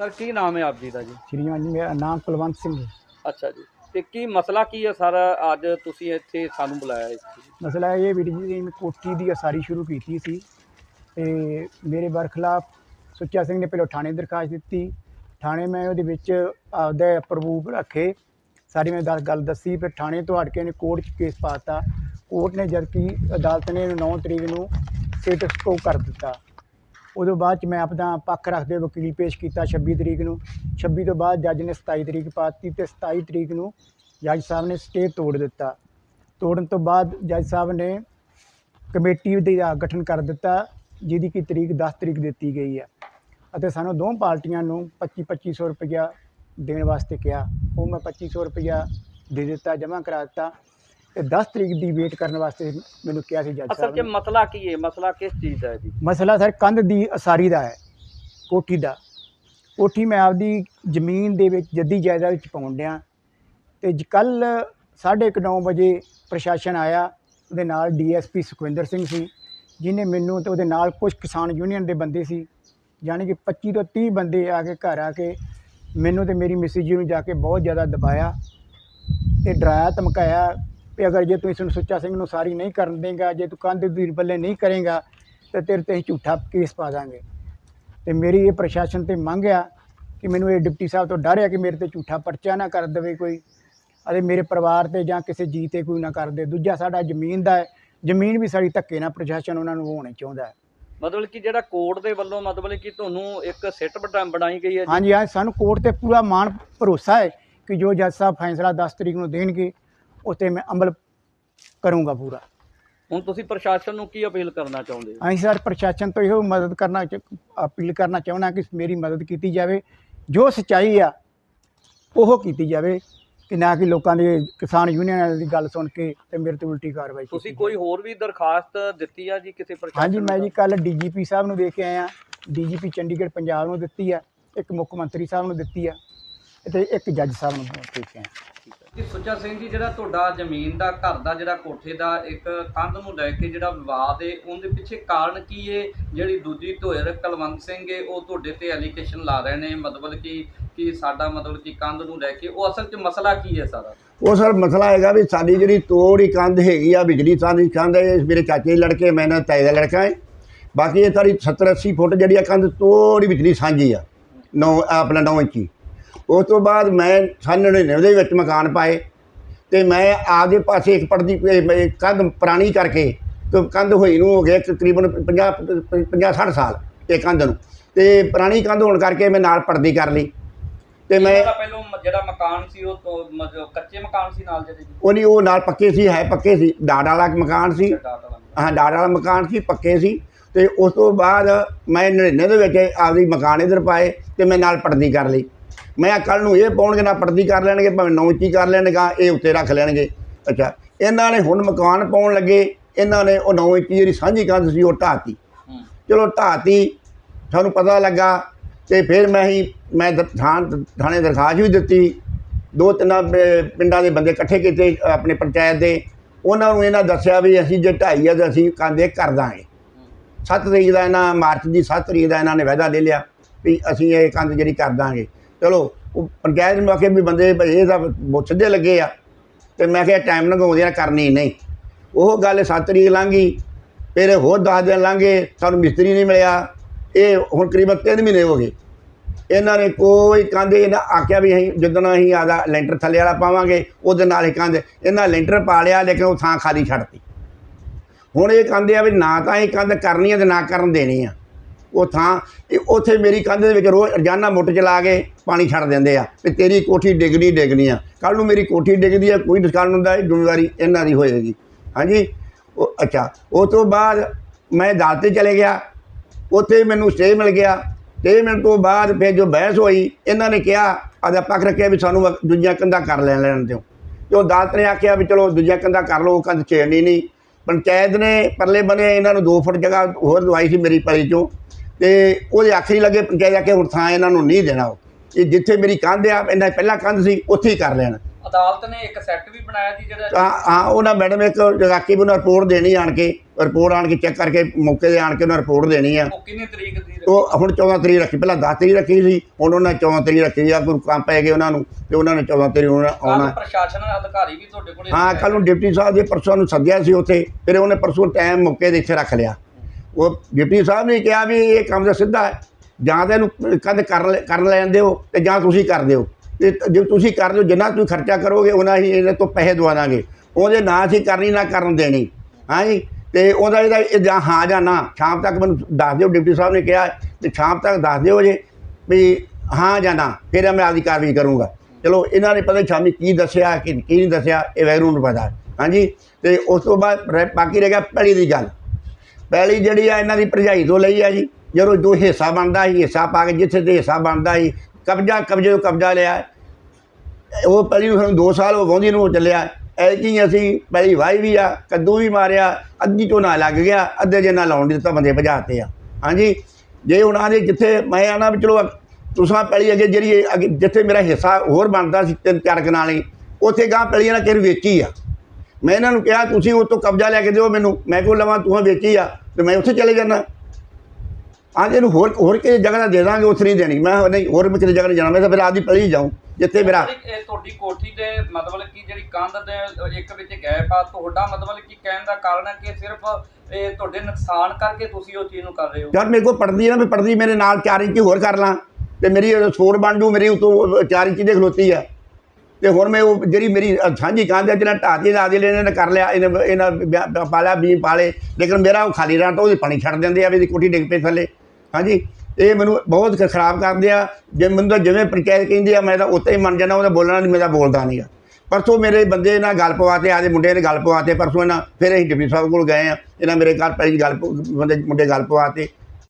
Sir ਕੀ ਨਾਮ ਹੈ ਆਪ ਜੀ ਦਾ ਜੀ? ਸ਼੍ਰੀਮਾਨ ਜੀ ਮੇਰਾ ਨਾਮ ਕੁਲਵੰਤ ਸਿੰਘ ਹੈ। ਅੱਛਾ ਜੀ। ਤੇ ਕੀ ਮਸਲਾ ਕੀ ਹੈ ਸਰ? ਅੱਜ ਤੁਸੀਂ ਇੱਥੇ ਸਾਨੂੰ ਬੁਲਾਇਆ ਇੱਥੇ। ਮਸਲਾ ਇਹ ਵੀਰ ਜੀ ਮੈਂ ਕੋਠੀ ਦੀ ਅਸਾਰੀ ਸ਼ੁਰੂ ਕੀਤੀ ਸੀ ਤੇ ਮੇਰੇ ਬਰਖਲਾਫ ਸੁੱਚਾ ਸਿੰਘ ਨੇ ਪਹਿਲਾਂ ਥਾਣੇ ਦਰਖਾਸਤ ਦਿੱਤੀ। ਥਾਣੇ ਮੈਂ ਉਹਦੇ ਵਿੱਚ ਆਪਦਾ ਪ੍ਰੂਫ ਰੱਖੇ। ਸਾਰੀ ਮੈਂ ਦੱਸ ਗੱਲ ਦੱਸੀ ਫਿਰ ਥਾਣੇ ਤੋਂ ਹਟ ਕੇ ਨੇ ਕੋਰਟ 'ਚ ਕੇਸ ਪਾਤਾ ਕੋਰਟ ਨੇ ਜਦ ਕਿ ਅਦਾਲਤ ਨੇ ਇਹਨੂੰ 9 ਤਰੀਕ ਨੂੰ ਸਟੇਟਸ ਕੋ ਕਰ ਦਿੱਤਾ। ਉਦੋਂ ਬਾਅਦ ਚ ਮੈਂ ਆਪਦਾ ਪੱਖ ਰੱਖਦੇ ਵਕੀਲ ਪੇਸ਼ ਕੀਤਾ 26 ਤਰੀਕ ਨੂੰ। 26 ਤੋਂ ਬਾਅਦ ਜੱਜ ਨੇ 27 ਤਰੀਕ ਪਾਤੀ ਤੇ 27 ਤਰੀਕ ਨੂੰ ਜੱਜ ਸਾਹਿਬ ਨੇ ਸਟੇ ਤੋੜ ਦਿੱਤਾ। ਤੋੜਨ ਤੋਂ ਬਾਅਦ ਜੱਜ ਸਾਹਿਬ ਨੇ ਕਮੇਟੀ ਦਾ ਗਠਨ ਕਰ ਦਿੱਤਾ, ਜਿਹਦੀ ਕੀ ਤਰੀਕ 10 ਤਰੀਕ ਦਿੱਤੀ ਗਈ ਹੈ। ਅਤੇ ਸਾਨੂੰ ਦੋ ਪਾਰਟੀਆਂ ਨੂੰ 25 2500 ਰੁਪਇਆ ਦੇਣ ਵਾਸਤੇ ਕਿਹਾ। ਉਹ ਮੈਂ 2500 ਰੁਪਇਆ ਦੇ ਦਿੱਤਾ, ਜਮ੍ਹਾਂ ਕਰਾ ਦਿੱਤਾ। ਤੇ 10 ਤਰੀਕ ਦੀ ਵੇਟ ਕਰਨ ਵਾਸਤੇ ਮੈਨੂੰ ਕਿਹਾ ਸੀ ਜੱਜ ਅਸਲ ਸਾਹਿਬ 'ਚ ਨੇ। ਮਸਲਾ ਕੀ ਹੈ? ਮਸਲਾ ਕਿਸ ਚੀਜ਼ ਦਾ ਹੈ ਜੀ? ਮਸਲਾ ਸਰ ਕੰਧ ਦੀ ਅਸਾਰੀ ਦਾ ਹੈ ਕੋਠੀ ਦਾ। ਕੋਠੀ ਮੈਂ ਆਪਦੀ ਜ਼ਮੀਨ ਦੇ ਵਿੱਚ ਜੱਦੀ ਜਾਇਦਾਦ ਵਿੱਚ ਪਾਉਣ ਡਿਆ। ਤੇ ਕੱਲ 9:30 ਵਜੇ ਪ੍ਰਸ਼ਾਸਨ ਆਇਆ ਉਹਦੇ ਨਾਲ ਡੀਐਸਪੀ ਸੁਖਵਿੰਦਰ ਸਿੰਘ ਸੀ ਜਿਨੇ ਮੈਨੂੰ ਤੇ ਉਹਦੇ ਨਾਲ ਕੁਝ ਕਿਸਾਨ ਯੂਨੀਅਨ ਦੇ ਬੰਦੇ ਸੀ ਯਾਨੀ ਕਿ 25 ਤੋਂ 30 ਬੰਦੇ ਆ ਕੇ ਘਰ ਆ ਕੇ ਮੈਨੂੰ ਤੇ ਮੇਰੀ ਮਿਸਿਸ ਜੀ ਨੂੰ ਜਾ ਕੇ ਬਹੁਤ ਜ਼ਿਆਦਾ ਦਬਾਇਆ ਤੇ ਡਰਾਇਆ ਧਮਕਾਇਆ ਵੀ ਅਗਰ ਜੇ ਤੂੰ ਇਸ ਨੂੰ ਸੁੱਚਾ ਸਿੰਘ ਨੂੰ ਸਾਰੀ ਨਹੀਂ ਕਰਨ ਦੇਗਾ ਜੇ ਤੂੰ ਕੰਧ ਦੀ ਬੱਲੇ ਨਹੀਂ ਕਰੇਗਾ ਤੇ ਤੇਰੇ ਤੇ ਅਸੀਂ ਝੂਠਾ ਕੇਸ ਪਾ ਦਾਂਗੇ। ਤੇ ਮੇਰੀ ਇਹ ਪ੍ਰਸ਼ਾਸਨ ਤੇ ਮੰਗ ਆ ਕਿ ਮੈਨੂੰ ਇਹ ਡਿਪਟੀ ਸਾਹਿਬ ਤੋਂ ਡਰ ਆ ਕਿ ਮੇਰੇ ਤੇ ਝੂਠਾ ਪਰਚਾ ਨਾ ਕਰ ਦੇਵੇ ਕੋਈ ਅਤੇ ਮੇਰੇ ਪਰਿਵਾਰ ਤੇ ਜਾਂ ਕਿਸੇ ਜੀ ਤੇ ਕੋਈ ਨਾ ਕਰ ਦੇ। ਦੂਜਾ ਸਾਡਾ ਜ਼ਮੀਨ ਦਾ ਹੈ। ਜ਼ਮੀਨ ਵੀ ਸਾਡੀ ਧੱਕੇ ਨਾਲ ਪ੍ਰਸ਼ਾਸਨ ਉਹਨਾਂ ਨੂੰ ਹੋਣੀ ਚਾਹੁੰਦਾ ਹੈ। ਮਤਲਬ ਕਿ ਜਿਹੜਾ ਕੋਰਟ ਦੇ ਵੱਲੋਂ ਮਤਲਬ ਕਿ ਤੁਹਾਨੂੰ ਇੱਕ ਸਿੱਟ ਬਣਾਈ ਗਈ ਹੈ ਜੀ? ਹਾਂਜੀ ਹਾਂ ਸਾਨੂੰ ਕੋਰਟ ਤੇ ਪੂਰਾ ਮਾਣ ਭਰੋਸਾ ਹੈ ਕਿ ਜੋ ਜੱਜ ਸਾਹਿਬ ਫੈਸਲਾ 10 ਤਰੀਕ ਨੂੰ ਦੇਣਗੇ ਉਤੇ ਮੈਂ ਅਮਲ ਕਰੂੰਗਾ ਪੂਰਾ। ਹੁਣ ਤੁਸੀਂ ਪ੍ਰਸ਼ਾਸਨ ਨੂੰ ਕੀ ਅਪੀਲ ਕਰਨਾ ਚਾਹੁੰਦੇ ਹੋ? ਅਸੀਂ ਸਰ ਪ੍ਰਸ਼ਾਸਨ ਤੋਂ ਇਹੋ ਮਦਦ ਕਰਨਾ ਚ- ਅਪੀਲ ਕਰਨਾ ਚਾਹੁੰਦਾ ਕਿ ਮੇਰੀ ਮਦਦ ਕੀਤੀ ਜਾਵੇ। ਜੋ ਸਚਾਈ ਆ ਉਹ ਕੀਤੀ ਜਾਵੇ ਕਿ ਨਾ ਕਿ ਲੋਕਾਂ ਦੇ ਕਿਸਾਨ ਯੂਨੀਅਨ ਦੀ ਗੱਲ ਸੁਣ ਕੇ ਤੇ ਮੇਰੇ ਤੇ ਉਲਟੀ ਕਾਰਵਾਈ ਕੀਤੀ ਤੁਸੀਂ ਕੋਈ ਹੋਰ ਵੀ ਦਰਖਾਸਤ ਦਿੱਤੀ ਆ ਜੀ ਕਿਸੇ ਪ੍ਰਸ਼ਾਸਨ ਹਾਂਜੀ ਮੈਂ? ਜੀ ਕੱਲ ਡੀਜੀਪੀ ਸਾਹਿਬ ਨੂੰ ਦੇ ਕੇ ਆਇਆ। ਡੀਜੀਪੀ ਚੰਡੀਗੜ੍ਹ ਪੰਜਾਬ ਨੂੰ ਦਿੱਤੀ ਆ ਇੱਕ ਮੁੱਖ ਮੰਤਰੀ ਸਾਹਿਬ ਨੂੰ ਦਿੱਤੀ ਆ ਤੇ ਇੱਕ ਜੱਜ ਸਾਹਿਬ ਨੂੰ ਦੇ ਕੇ ਆਇਆ। ਕਿ ਸੁੱਚਾ ਸਿੰਘ ਜੀ, ਜਿਹੜਾ ਤੁਹਾਡਾ ਜ਼ਮੀਨ ਦਾ, ਘਰ ਦਾ, ਜਿਹੜਾ ਕੋਠੇ ਦਾ ਇੱਕ ਕੰਧ ਨੂੰ ਲੈ ਕੇ ਜਿਹੜਾ ਵਿਵਾਦ ਹੈ ਉਹਦੇ ਪਿੱਛੇ ਕਾਰਨ ਕੀ ਹੈ ਜਿਹੜੀ ਦੂਜੀ ਧੋਇਰ ਕਲਵੰਤ ਸਿੰਘ ਹੈ ਉਹ ਤੁਹਾਡੇ ਤੇ ਐਲੀਗੇਸ਼ਨ ਲਾ ਰਹੇ ਨੇ, ਮਤਲਬ ਕਿ ਕਿ ਸਾਡਾ ਮਤਲਬ ਕਿ ਕੰਧ ਨੂੰ ਲੈ ਕੇ। ਉਹ ਅਸਲ 'ਚ ਮਸਲਾ ਕੀ ਹੈ ਸਾਰਾ? ਉਹ ਸਰ ਮਸਲਾ ਹੈਗਾ ਵੀ ਸਾਡੀ ਜਿਹੜੀ ਤੋੜੀ ਕੰਧ ਹੈਗੀ ਆ, ਬਿਜਲੀ ਤਾਂ ਕੰਧ ਹੈ ਮੇਰੇ ਚਾਚੇ ਦੇ ਲੜਕੇ, ਮੈਂ ਨਾ ਤਾਏ ਦਾ ਲੜਕਾ ਹੈ ਬਾਕੀ ਇਹ ਸਾਡੀ 70 80 ਫੁੱਟ ਜਿਹੜੀ ਆ ਕੰਧ, ਤੋੜੀ ਬਿਜਲੀ ਸਾਂਝੀ ਆ, ਨੌ, ਆਪਣਾ 9 ਇੰਚੀ। ਉਸ ਤੋਂ ਬਾਅਦ ਮੈਂ ਸੰਨ 99 ਦੇ ਵਿੱਚ ਮਕਾਨ ਪਾਏ ਤੇ ਮੈਂ ਆਪਦੇ ਪਾਸੇ ਇੱਕ ਪੜਦੀ ਕੰਧ ਪੁਰਾਣੀ ਕਰਕੇ ਤੇ ਕੰਧ ਹੋਈ ਨੂੰ ਹੋ ਗਿਆ ਤਕਰੀਬਨ 50 50 60 ਸਾਲ ਇਹ ਕੰਧ ਨੂੰ ਤੇ ਪੁਰਾਣੀ ਕੰਧ ਹੋਣ ਕਰਕੇ ਮੈਂ ਨਾਲ ਪਰਦੀ ਕਰ ਲਈ ਤੇ ਮੈਂ ਪਹਿਲੋਂ ਜਿਹੜਾ ਮਕਾਨ ਸੀ ਉਹ ਤੋਂ ਮਤਲਬ ਕੱਚੇ ਮਕਾਨ ਸੀ ਨਾਲ ਜਿਹੜੇ ਜੀ? ਉਹਨੀ ਉਹ ਨਾਲ ਪੱਕੇ ਸੀ ਹੈ ਪੱਕੇ ਸੀ ਡਾੜ ਵਾਲਾ ਮਕਾਨ ਸੀ। ਹਾਂ ਡਾੜ ਵਾਲਾ ਮਕਾਨ ਸੀ ਪੱਕੇ ਸੀ ਤੇ ਉਸ ਤੋਂ ਬਾਅਦ ਮੈਂ 99 ਦੇ ਵਿੱਚ ਆਪਦੀ ਮਕਾਨ ਇਧਰ ਪਾਏ ਤੇ ਮੈਂ ਨਾਲ ਪਰਦੀ ਕਰ ਲਈ। ਮੈਂ ਕੱਲ ਨੂੰ ਇਹ ਪਾਉਣਗੇ ਨਾ ਪਰਦੀ ਕਰ ਲੈਣਗੇ ਭਾਵੇਂ ਨੌ ਇੰਚੀ ਕਰ ਲੈਣਗਾ ਇਹ ਉੱਤੇ ਰੱਖ ਲੈਣਗੇ। ਅੱਛਾ ਇਹਨਾਂ ਨੇ ਹੁਣ ਮਕਾਨ ਪਾਉਣ ਲੱਗੇ ਇਹਨਾਂ ਨੇ ਉਹ ਨੌ ਇੰਚੀ ਜਿਹੜੀ ਸਾਂਝੀ ਕੰਧ ਸੀ ਉਹ ਢਾਤੀ ਚਲੋ ਢਾਤੀ ਸਾਨੂੰ ਪਤਾ ਲੱਗਾ ਤੇ ਫਿਰ ਮੈਂ ਹੀ ਮੈਂ ਥਾਣ ਥਾਣੇ ਦਰਖਾਸਤ ਵੀ ਦਿੱਤੀ। ਦੋ ਤਿੰਨ ਪਿੰਡਾਂ ਦੇ ਬੰਦੇ ਇਕੱਠੇ ਕੀਤੇ ਆਪਣੇ ਪੰਚਾਇਤ ਦੇ। ਉਹਨਾਂ ਨੂੰ ਇਹਨਾਂ ਦੱਸਿਆ ਵੀ ਅਸੀਂ ਜੇ ਢਾਈ ਆ ਤਾਂ ਅਸੀਂ ਕੰਦੇ ਕਰ ਦਾਂਗੇ। 7 ਤਰੀਕ ਦਾ ਇਹਨਾਂ ਮਾਰਚ ਦੀ 7 ਤਰੀਕ ਦਾ ਇਹਨਾਂ ਨੇ ਵਾਅਦਾ ਲੈ ਲਿਆ ਵੀ ਅਸੀਂ ਇਹ ਕੰਧ ਜਿਹੜੀ ਕਰ ਦਾਂਗੇ। ਚਲੋ, ਉਹ ਪੰਚਾਇਤ ਨੂੰ ਆਖੇ ਵੀ ਬੰਦੇ ਇਹ ਤਾਂ ਬਹੁਤ ਸਿੱਧੇ ਲੱਗੇ ਆ। ਤੇ ਮੈਂ ਕਿਹਾ ਟਾਈਮ ਲੰਘਾਉਂਦੇ ਆ, ਕਰਨੀ ਨਹੀਂ। ਉਹ ਗੱਲ 7 ਤਰੀਕ ਲੰਘ, ਫਿਰ ਹੋਰ 10 ਦਿਨ ਲੰਘੇ, ਸਾਨੂੰ ਮਿਸਤਰੀ ਨਹੀਂ ਮਿਲਿਆ। ਇਹ ਹੁਣ ਕਰੀਬਨ 3 ਮਹੀਨੇ ਹੋ ਗਏ। ਇਹਨਾਂ ਨੇ ਕੋਈ ਕੰਧ, ਇਹਨਾਂ ਆਖਿਆ ਵੀ ਅਸੀਂ ਜਦੋਂ ਅਸੀਂ ਆਦਾ ਲੈਂਟਰ ਥੱਲੇ ਵਾਲਾ ਪਾਵਾਂਗੇ, ਉਹਦੇ ਨਾਲ ਹੀ ਕੰਧ। ਇਹਨਾਂ ਲੈਂਟਰ ਪਾ ਲਿਆ, ਲੇਕਿਨ ਉਹ ਥਾਂ ਖਾਲੀ ਛੱਡਤੀ। ਹੁਣ ਇਹ ਕਹਿੰਦੇ ਆ ਵੀ ਨਾ ਤਾਂ ਇਹ ਕੰਧ ਕਰਨੀ ਆ ਤੇ ਨਾ ਕਰਨ ਦੇਣੀ ਆ। ਉਹ ਥਾਂ, ਇਹ ਉੱਥੇ ਮੇਰੀ ਕੰਧ ਦੇ ਵਿੱਚ ਰੋਜ਼ ਰੋਜ਼ਾਨਾ ਮੁੱਟ ਚਲਾ ਕੇ ਪਾਣੀ ਛੱਡ ਦਿੰਦੇ ਆ ਵੀ ਤੇਰੀ ਕੋਠੀ ਡਿੱਗਣੀ ਡਿੱਗਣੀ ਆ। ਕੱਲ ਨੂੰ ਮੇਰੀ ਕੋਠੀ ਡਿੱਗਦੀ ਆ, ਕੋਈ ਦੁਕਾਨ ਹੁੰਦਾ, ਇਹ ਜ਼ਿੰਮੇਵਾਰੀ ਇਹਨਾਂ ਦੀ ਹੋਏਗੀ। ਹਾਂਜੀ? ਉਹ, ਅੱਛਾ। ਉਹ ਤੋਂ ਬਾਅਦ ਮੈਂ ਅਦਾਲਤ ਤੇ ਚਲੇ ਗਿਆ। ਉੱਥੇ ਮੈਨੂੰ ਸਟੇ ਮਿਲ ਗਿਆ। ਸਟੇ ਮਿਲਣ ਤੋਂ ਬਾਅਦ ਫਿਰ ਜੋ ਬਹਿਸ ਹੋਈ, ਇਹਨਾਂ ਨੇ ਕਿਹਾ ਆਦਾ ਪੱਖ ਰੱਖਿਆ ਵੀ ਸਾਨੂੰ ਦੂਜੀਆਂ ਕੰਧਾਂ ਕਰ ਲੈਣ ਲੈਣ ਦਿਓ। ਜੋ ਅਦਾਲਤ ਨੇ ਆਖਿਆ ਵੀ ਚਲੋ ਦੂਜੀਆਂ ਕੰਧਾਂ ਕਰ ਲਓ, ਉਹ ਕੰਧ ਛੇੜਨੀ ਨਹੀਂ। ਪੰਚਾਇਤ ਨੇ ਪਰਲੇ ਬਨੇ ਇਹਨਾਂ ਨੂੰ 2 ਫੁੱਟ ਜਗ੍ਹਾ ਹੋਰ ਦਵਾਈ ਸੀ ਮੇਰੀ ਪੈਲੀ ਚੋਂ। ਤੇ ਉਹਦੇ ਆਖਰੀ ਲੱਗੇ ਪੰਚਾਇਤ ਆ ਕੇ ਹੁਣ ਥਾਂ ਇਹਨਾਂ ਨੂੰ ਨਹੀਂ ਦੇਣਾ ਇਹ ਜਿੱਥੇ ਮੇਰੀ ਕੰਧ ਆ ਇਹਨਾਂ ਪਹਿਲਾਂ ਕੰਧ ਸੀ ਉੱਥੇ ਹੀ ਕਰ ਲੈਣ। ਅਦਾਲਤ ਨੇ ਇੱਕ ਸੈੱਟ ਵੀ ਬਣਾਇਆ ਜੀ ਜਿਹੜਾ ਤਾਂ ਹਾਂ ਉਹਨਾਂ ਮੈਡਮ ਇੱਕ ਜਗਾ ਕੇ ਵੀ ਉਹਨਾਂ ਰਿਪੋਰਟ ਦੇਣੀ ਆਣ ਕੇ ਰਿਪੋਰਟ ਆਣ ਕੇ ਚੈੱਕ ਕਰਕੇ ਮੌਕੇ ਤੇ ਆਣ ਕੇ ਉਹਨਾਂ ਰਿਪੋਰਟ ਦੇਣੀ ਆ। ਉਹ ਕਿੰਨੀ ਤਰੀਕ ਦੀ? ਉਹ ਹੁਣ 14 ਤਰੀਕ ਰੱਖੀ ਪਹਿਲਾਂ 10 ਤਰੀਕ ਰੱਖੀ ਸੀ ਹੁਣ ਉਹਨਾਂ ਨੇ 14 ਤਰੀਕ ਰੱਖੀ ਆ ਕੋਈ ਕੰਮ ਪੈ ਗਏ ਉਹਨਾਂ ਨੂੰ ਤੇ ਉਹਨਾਂ ਨੇ 14 ਤਰੀਕ ਨੂੰ ਆਉਣਾ। ਪ੍ਰਸ਼ਾਸਨ ਅਧਿਕਾਰੀ ਵੀ ਤੁਹਾਡੇ ਕੋਲ ਹਾਂ ਕੱਲ ਨੂੰ ਡਿਪਟੀ ਸਾਹਿਬ ਦੇ ਪਰਸੋਂ ਨੂੰ ਸੱਦਿਆ ਸੀ ਉੱਥੇ ਫਿਰ ਉਹਨੇ ਪਰਸੋਂ ਟਾਈਮ ਮੌਕੇ ਦੇ ਇੱਥੇ ਰੱਖ ਲਿਆ। ਉਹ ਡਿਪਟੀ ਸਾਹਿਬ ਨੇ ਕਿਹਾ ਵੀ ਇਹ ਕੰਮ ਤਾਂ ਸਿੱਧਾ ਹੈ। ਜਾਂ ਤਾਂ ਇਹਨੂੰ ਕਦ ਕਰ ਲੈ- ਕਰਨ ਲੈ ਜਾਂਦੇ ਹੋ ਤੇ ਜਾਂ ਤੁਸੀਂ ਕਰਦੇ ਹੋ ਤੇ ਜੇ ਤੁਸੀਂ ਕਰ ਹੋ ਜਿੰਨਾ ਤੁਸੀਂ ਖਰਚਾ ਕਰੋਗੇ, ਉਹਨਾਂ ਹੀ ਇਹਦੇ ਤੋਂ ਪੈਸੇ ਦਵਾ ਦਾਂਗੇ। ਉਹਦੇ ਨਾ ਅਸੀਂ ਕਰਨੀ, ਨਾ ਕਰਨ ਦੇਣੀ। ਹਾਂਜੀ ਤੇ ਉਹਦਾ ਇਹਦਾ ਇਹ ਜਾਂ ਹਾਂ ਜਾਂ ਨਾ, ਸ਼ਾਮ ਤੱਕ ਮੈਨੂੰ ਦੱਸ ਦਿਓ, ਡਿਪਟੀ ਸਾਹਿਬ ਨੇ ਕਿਹਾ, ਤੇ ਸ਼ਾਮ ਤੱਕ ਦੱਸ ਦਿਓ ਜੇ ਵੀ ਹਾਂ ਜਾਂ ਨਾ, ਫਿਰ ਮੈਂ ਆਪਦੀ ਕਾਰਵਾਈ ਕਰੂੰਗਾ। ਚਲੋ, ਇਹਨਾਂ ਨੇ ਪਤਾ ਸ਼ਾਮੀ ਕੀ ਦੱਸਿਆ, ਕਿ, ਕੀ ਨਹੀਂ ਦੱਸਿਆ, ਇਹ ਵੈਰੂ ਨੂੰ ਪਤਾ। ਹਾਂਜੀ ਤੇ ਉਸ ਤੋਂ ਬਾਅਦ ਰਹਿ- ਬਾਕੀ ਰਹਿ ਗਿਆ ਪਹਿਲੀ ਦੀ ਗੱਲ। ਪਹਿਲੀ ਜਿਹੜੀ ਆ ਇਹਨਾਂ ਦੀ ਭਰਜਾਈ ਤੋਂ ਲਈ ਆ ਜੀ, ਜਦੋਂ ਜੋ ਹਿੱਸਾ ਬਣਦਾ ਸੀ, ਹਿੱਸਾ ਪਾ ਕੇ ਜਿੱਥੇ ਤੇ ਹਿੱਸਾ ਬਣਦਾ ਸੀ, ਕਬਜ਼ਾ, ਕਬਜ਼ੇ ਤੋਂ ਕਬਜ਼ਾ ਲਿਆ। ਉਹ ਪਹਿਲੀ ਨੂੰ ਸਾਨੂੰ 2 ਸਾਲ ਹੋ ਗਾਉਂਦੀ ਨੂੰ ਚੱਲਿਆ। ਐਤਕੀ ਅਸੀਂ ਪਹਿਲੀ ਵਾਈ ਵੀ ਆ, ਕੱਦੂ ਵੀ ਮਾਰਿਆ, ਅੱਧੀ ਝੋਨਾ ਲੱਗ ਗਿਆ, ਅੱਧੇ ਜੇ ਨਾ ਲਾਉਣ ਦਿੱਤਾ, ਬੰਦੇ ਭਜਾਤੇ ਆ। ਹਾਂਜੀ? ਜੇ ਉਹਨਾਂ ਦੇ ਜਿੱਥੇ ਮੈਂ ਆਣਾ ਵੀ ਚਲੋ, ਤੁਸਾਂ ਪਹਿਲੀ ਅੱਗੇ ਜਿਹੜੀ ਅੱਗੇ ਜਿੱਥੇ ਮੇਰਾ ਹਿੱਸਾ ਹੋਰ ਬਣਦਾ ਸੀ, ਤਿੰਨ ਚਾਰ ਕਨਾਲੀ, ਉੱਥੇ ਗਾਂ ਪਹਿਲੀ ਇਹਨਾਂ ਕਿਰ ਵੇਚੀ ਆ। ਮੈਂ ਇਹਨਾਂ ਨੂੰ ਕਿਹਾ ਤੁਸੀਂ ਉਹ ਤੋਂ ਕਬਜ਼ਾ ਲੈ ਕੇ ਦਿਓ ਮੈਨੂੰ। ਮੈਂ ਕਿਉਂ ਲਵਾਂ ਤੂੰ ਵੇਚੀ ਆ ਤੇ ਮੈਂ ਉੱਥੇ ਚਲੇ ਜਾਣਾ ਆਹ ਇਹਨੂੰ ਹੋਰ ਹੋਰ ਕਿਸੇ ਜਗ੍ਹਾ ਦਾ ਦੇ ਦਾਂਗੇ ਉੱਥੇ ਨਹੀਂ ਦੇਣੀ। ਮੈਂ ਨਹੀਂ ਹੋਰ ਮੈਂ ਕਿਸੇ ਜਗ੍ਹਾ ਨਹੀਂ ਜਾਣਾ? ਮੈਂ ਤਾਂ ਫਿਰ ਆਦੀ ਪਹਿਲੀ ਜਾਊਂ ਜਿੱਥੇ ਮੇਰਾ ਇਹ ਤੁਹਾਡੀ ਕੋਠੀ ਦੇ ਮਤਲਬ ਕਿ ਜਿਹੜੀ ਕੰਧ ਦੇ ਇੱਕ ਵਿੱਚ ਗੈਪ ਆ ਤੁਹਾਡਾ ਮਤਲਬ ਕਿ ਕਹਿਣ ਦਾ ਕਾਰਨ ਹੈ ਕਿ ਸਿਰਫ ਇਹ ਤੁਹਾਡੇ ਨੁਕਸਾਨ ਕਰਕੇ ਤੁਸੀਂ ਉਹ ਚੀਜ਼ ਨੂੰ ਕਰ ਰਹੇ ਹੋ? ਯਾਰ ਮੇਰੇ ਕੋਲ ਪੜਦੀ ਹੈ ਨਾ ਮੈਂ ਪੜਦੀ ਮੇਰੇ ਨਾਲ 4 ਇੰਚ ਹੋਰ ਕਰ ਲਾਂ। ਤੇ ਮੇਰੀ ਸਪੋਰਟ ਬਣ ਜੂ ਮੇਰੀ ਉਤੋਂ 4 ਇੰਚ ਦੀ ਖਲੋਤੀ ਆ। ਤੇ ਹੁਣ ਮੈਂ ਉਹ ਜਿਹੜੀ ਮੇਰੀ ਸਾਂਝੀ ਕੰਧ ਹੈ ਜਿਹਨਾਂ ਢਾਹ ਦੀ ਲਾ ਦੇ ਇਹਨੇ ਨੇ ਕਰ ਲਿਆ, ਇਹਨੇ ਇਹਨਾਂ ਵਿਆਹ- ਪਾਲਿਆ ਵੀ ਪਾਲੇ ਲੇਕਿਨ ਮੇਰਾ ਉਹ ਖਾਲੀ ਰਹਿਣ ਤੋਂ ਉਹਦੀ ਪਾਣੀ ਛੱਡ ਦਿੰਦੇ ਆ, ਵੀ ਇਹਦੀ ਕੋਠੀ ਡਿੱਗ ਪਈ ਥੱਲੇ। ਹਾਂਜੀ? ਇਹ ਮੈਨੂੰ ਬਹੁਤ ਖਰਾਬ ਕਰਦੇ ਆ। ਜੇ ਮੈਨੂੰ ਤਾਂ ਜਿਵੇਂ ਪੰਚਾਇਤ ਕਹਿੰਦੀ ਆ, ਮੈਂ ਤਾਂ ਉੱਤੇ ਹੀ ਮੰਨ ਜਾਂਦਾ, ਉਹਦਾ ਬੋਲਣਾ ਨਹੀਂ ਮੇਰਾ ਬੋਲਦਾ ਨਹੀਂ ਆ। ਪਰਸੋਂ ਮੇਰੇ ਬੰਦੇ ਨਾਲ ਗੱਲ ਪਵਾਤੇ, ਆਦੇ ਮੁੰਡੇ ਨੇ ਗੱਲ ਪਵਾਤੇ, ਪਰਸੋਂ ਇਹਨਾਂ, ਫਿਰ ਅਸੀਂ ਡਿਪਟੀ ਸਾਹਿਬ ਕੋਲ ਗਏ ਆ। ਇਹਨਾਂ ਮੇਰੇ ਘਰ ਪਹਿਲੀ ਗੱਲ ਬੰਦੇ ਮੁੰਡੇ ਗੱਲ ਪਵਾਤੇ।